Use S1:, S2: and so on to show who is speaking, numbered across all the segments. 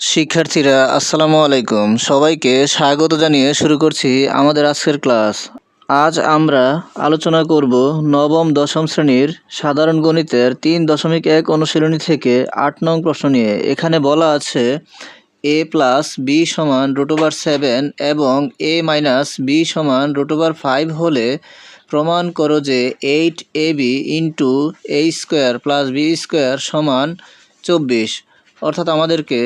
S1: শিক্ষার্থীরা, আসসালামু আলাইকুম। সবাইকে স্বাগত জানিয়ে শুরু করছি আমাদের আজকের ক্লাস। আজ আমরা আলোচনা করব নবম, দশম শ্রেণির সাধারণ গণিতের তিন দশমিক এক অনুশীলনী থেকে আট নং প্রশ্ন নিয়ে। এখানে বলা আছে, এ প্লাস বি সমান রুট ওভার সেভেন এবং এ মাইনাস বি সমান রুট ওভার ফাইভ হলে প্রমাণ করো যে eight A B into A square plus B square সমান চব্বিশ। অর্থাৎ আমাদেরকে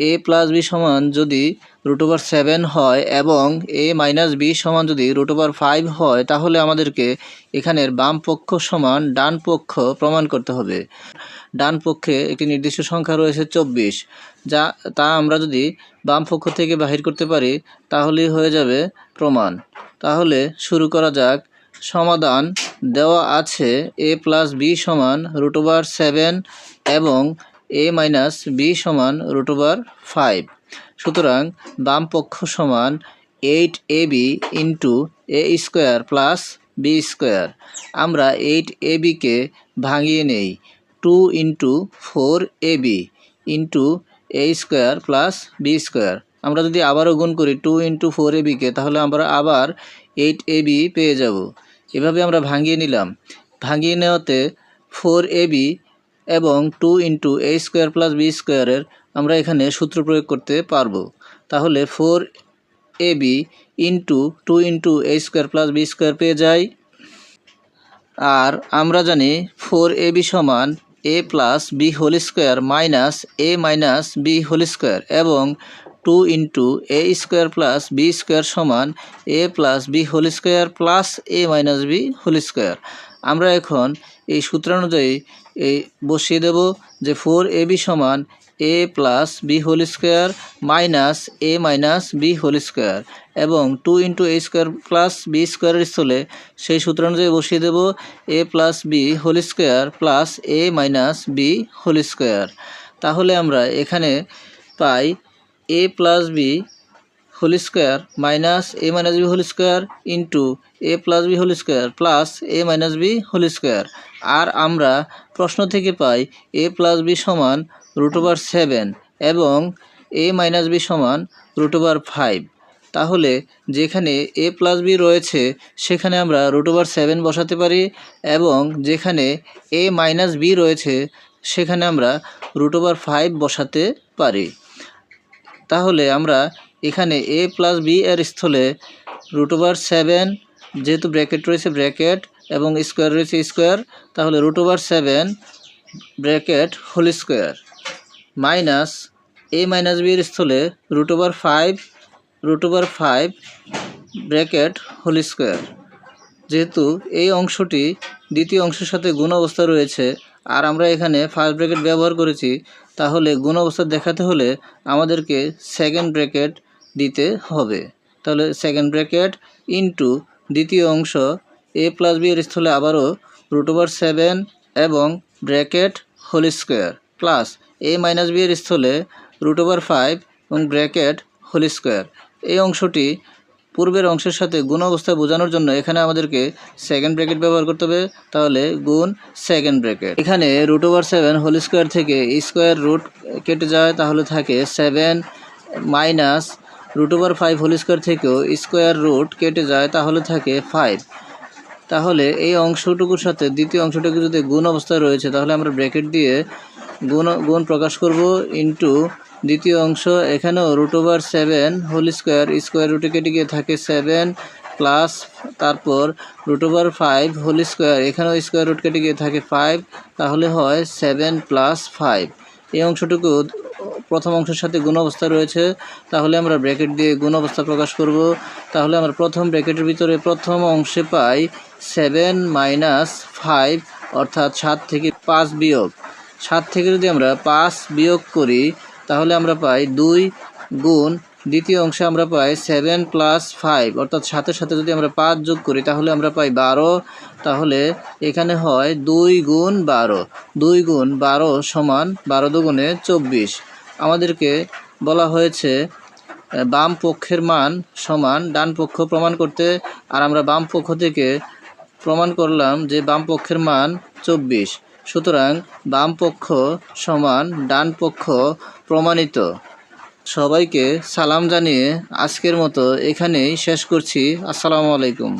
S1: এ প্লাস বি সমান যদি রুট ওভার সেভেন হয় এবং এ মাইনাস বি সমান যদি রুট ওভার ফাইভ হয়, তাহলে আমাদেরকে এখানের বাম পক্ষ সমান ডান পক্ষ প্রমাণ করতে হবে। ডান পক্ষে একটি নির্দিষ্ট সংখ্যা রয়েছে চব্বিশ, যা, তা আমরা যদি বাম পক্ষ থেকে বাহির করতে পারি, তাহলেই হয়ে যাবে প্রমাণ। তাহলে শুরু করা যাক। সমাধান দেওয়া আছে, এ প্লাস বি সমান রুট ওভার সেভেন এবং এ মাইনাস বি সমান রুট ওভার ফাইভ। সুতরাং বাম পক্ষ সমান eight A B into A square plus B square. আমরা এইট এ বিকে ভাঙিয়ে নেই। Two into four A B into A square plus B square. আমরা যদি আবারও গুণ করি টু ইন্টু ফোর এ বিকে তাহলে আমরা আবার এইট এ বি পেয়ে যাব। এভাবে আমরা ভাঙিয়ে নিলাম। ভাঙিয়ে নেওয়াতে ফোর এ বি এবং two into A square plus B স্কোয়ারের আমরা এখানে সূত্র প্রয়োগ করতে পারব। তাহলে four A B into two into A square plus B square পেয়ে যাই। আর আমরা জানি ফোর এ বি সমান A plus B whole square minus A minus B whole square এবং two into A square plus B square সমান A plus B whole square plus A minus B whole square. আমরা এখন এই সূত্রানুযায়ী এই বসিয়ে দেব যে four A B সমান A plus B whole square minus A minus B whole square এবং two into A square plus B স্কোয়ারের স্থলে সেই সূত্র অনুযায়ী বসিয়ে দেব A plus B whole square plus A minus B whole square. তাহলে আমরা এখানে পাই A plus B whole square minus A minus B whole square into A plus B whole square plus A minus B whole square আর আমরা প্রশ্ন থেকে পাই A plus B সমান root over seven এবং A minus B সমান root over five তাহলে যেখানে এ plus B রয়েছে, সেখানে আমরা রুট ওভার সেভেন বসাতে পারি এবং যেখানে এ মাইনাস বি রয়েছে, সেখানে আমরা রুট ওভার ফাইভ বসাতে পারি। তাহলে আমরা এখানে এ প্লাস বি এর স্থলে রুট ওভার সেভেন যেহেতু ব্র্যাকেট রয়েছে ব্র্যাকেট এবং স্কোয়ার রয়েছে স্কোয়ার তাহলে root over seven bracket whole square minus A minus B এর স্থলে root over five root over five bracket whole square যেহেতু এই অংশটি দ্বিতীয় অংশের সাথে গুণ অবস্থা রয়েছে, আর আমরা এখানে ফার্স্ট ব্র্যাকেট ব্যবহার করেছি, তাহলে গুণ অবস্থা দেখাতে হলে আমাদেরকে সেকেন্ড ব্র্যাকেট দিতে হবে। তাহলে সেকেন্ড ব্র্যাকেট ইনটু দ্বিতীয় অংশ এ প্লাস বি এর স্থলে আবারও রুট ওভার সেভেন এবং bracket whole square plus A minus B এর স্থলে রুট ওভার ফাইভ এবং ব্র্যাকেট হোল স্কোয়ার এই অংশটি পূর্বের অংশের সাথে গুণ অবস্থায় বোঝানোর জন্য এখানে আমাদেরকে সেকেন্ড ব্র্যাকেট ব্যবহার করতে হবে। তাহলে গুণ সেকেন্ড ব্র্যাকেট এখানে root over seven whole square থেকে স্কোয়ার রুট কেটে যায়, তাহলে থাকে seven minus root over five whole square থেকেও স্কোয়ার রুট কেটে যায়, তাহলে থাকে ফাইভ তাহলে এই অংশটুকুর সাথে দ্বিতীয় অংশটুকু যদি গুণ অবস্থায় রয়েছে, তাহলে আমরা ব্র্যাকেট দিয়ে গুণ গুণ প্রকাশ করব ইন্টু দ্বিতীয় অংশ। এখানেও root over seven whole square square রুটে কেটে গিয়ে থাকে সেভেন প্লাস তারপর root over five whole square, এখানেও স্কোয়ার রুট কেটে গিয়ে থাকে ফাইভ তাহলে হয় সেভেন প্লাস ফাইভ। এই অংশটুকু প্রথম অংশের সাথে গুণ অবস্থা রয়েছে, তাহলে আমরা ব্র্যাকেট দিয়ে গুণ অবস্থা প্রকাশ করব। তাহলে আমরা প্রথম ব্র্যাকেটের ভিতরে প্রথম অংশে পাই সেভেন মাইনাস ফাইভ অর্থাৎ সাত থেকে পাঁচ বিয়োগ। সাত থেকে যদি আমরা পাঁচ বিয়োগ করি, তাহলে আমরা পাই দুই গুণ। দ্বিতীয় অংশে আমরা পাই সেভেন প্লাস ফাইভ অর্থাৎ সাথের সাথে যদি আমরা পাঁচ যোগ করি, তাহলে আমরা পাই বারো। তাহলে এখানে হয় দুই গুণ বারো। দুই গুণ বারো সমান বারো দুগুণে চব্বিশ। আমাদেরকে বলা হয়েছে বাম পক্ষের মান সমান, ডান পক্ষ প্রমাণ করতে। আর আমরা বাম পক্ষ থেকে প্রমাণ করলাম যে বাম পক্ষের মান চব্বিশ। সুতরাং বাম পক্ষ সমান, ডান পক্ষ প্রমাণিত। সবাইকে সালাম জানিয়ে আজকের মতো এখানেই শেষ করছি। আসসালামু আলাইকুম।